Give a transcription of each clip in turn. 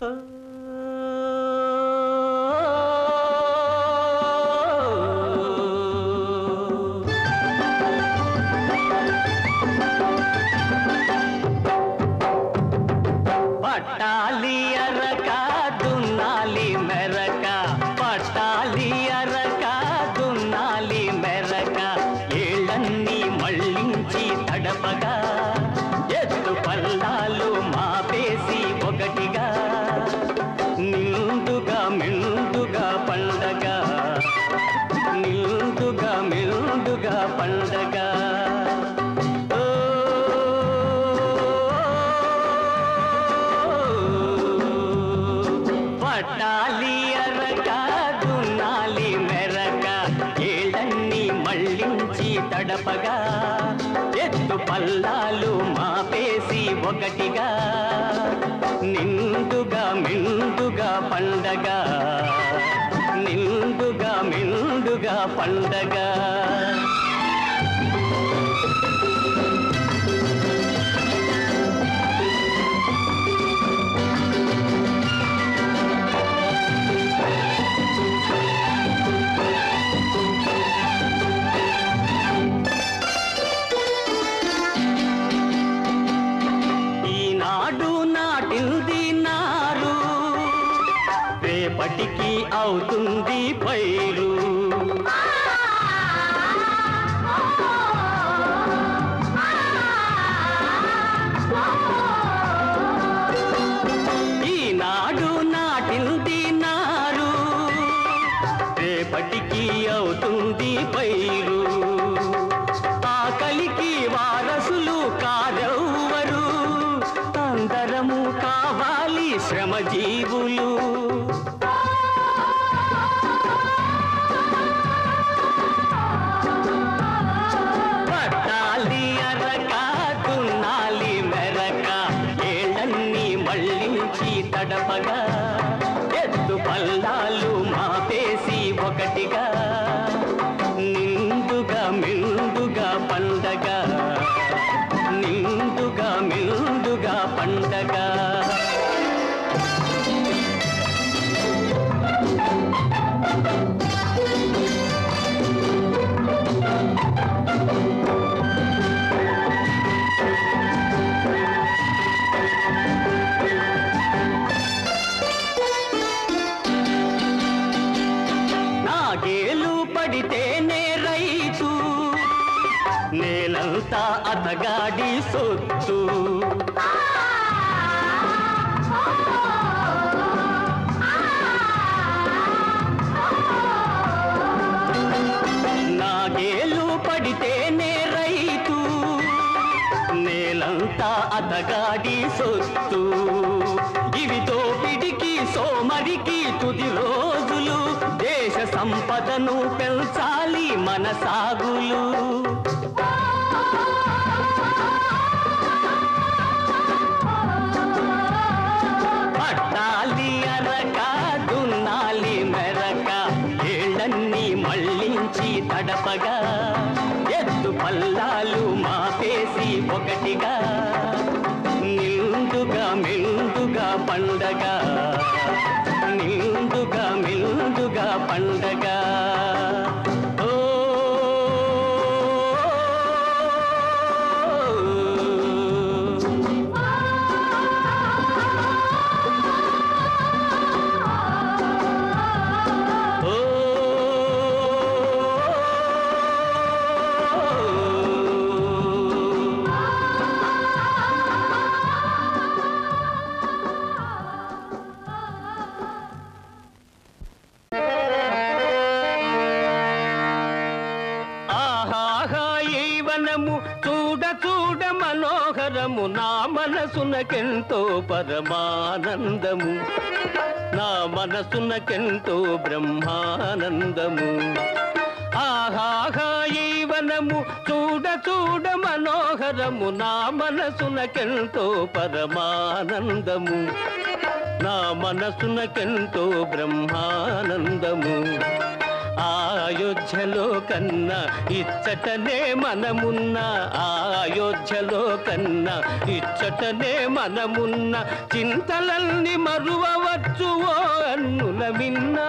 పట్టాలి పట్టాలి అరక దున్నాలి మెరక ఏళ్ళన్నీ మళ్ళించి తడపగా ఎత్తు పల్లాలు మాపేసి ఒకటిగా నిండుగా మిండుగా పండగ నిండుగా మిండుగా పండగ. వాటికి అవుతుంది పైరు. ఈనాడు నాటింది నారు రేపటికి అవుతుంది పైరు. ఆకలికి వారసులు కారెవ్వరు అందరము కావాలి శ్రమజీవులు. మళ్ళించి తడపగా ఎత్తు పల్లాలు మాపేసి ఒకటిగా. నేలంతా అతగాడి నాగేలు పడితేనే రైతు నేలంతా అతగాడి సొత్తు. ఇవి తోపిడికి సోమరికి తుది రోజులు. దేశ సంపదను పెంచాలి మన సాగులు. ఒకటిగా నిండుగా మిండుగా పండగ. నిండుగా మిండుగా పండగ. మనోహరము నా మనసునకెంతో పరమానందము. నా మనసునకెంతో బ్రహ్మానందము. ఆహాహా ఈ వనము చూడ చూడ మనోహరము నా మనసునకెంతో పరమానందము. నా మనసునకెంతో బ్రహ్మానందము. అయోధ్యలో కన్నా ఇచ్చటనే మనమున్న అయోధ్యలో కన్నా ఇచ్చటనే మనమున్న చింతలల్ని మరువవచ్చు ఓ అన్నుల విన్నా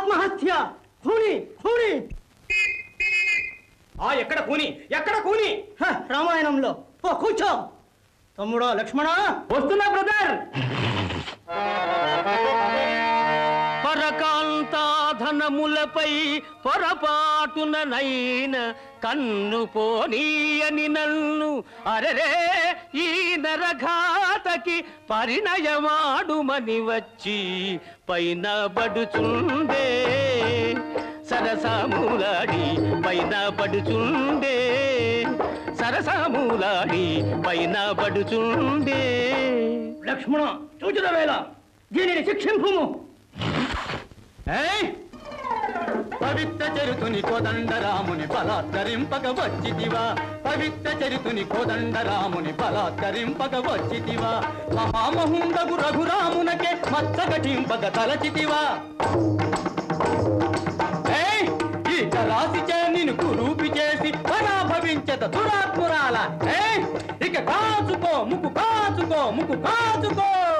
ఆత్మహత్య కూని కూని ఆ ఎక్కడ కూని ఎక్కడ కూని హ, రామాయణంలో ఓ కూర్చో తమ్ముడా లక్ష్మణ వస్తున్నా బ్రదర్ పరకాంతాధనములపై పొరపాటుననైన కన్ను పోనీయని నన్ను. అరెరే ఈ నరఘాతకి పరిణయమాడుమని వచ్చి పైన బడుచుండే. సరసాములాడి పైన పడుచుండే సరసాములాడి పైన పడుచుండే లక్ష్మణ చూచిన వేళ దీనిని శిక్షింపుము. పవిత్ర చరితుని కోదండరాముని బలాత్కరింపక వచ్చితివా. పవిత్ర చరితుని కోదండరాముని బలాత్కరింపక వచ్చితివా. మహామహుండగు రఘురామునకే మచ్చగటింపక తలచితివా. ఏయ్! ఈ రాశి నిన్ను కురూపి చేసి పరాభవించత దురాత్మురాల. ఇక కాచుకో ముక్కు కాచుకో ముక్కు కాచుకో.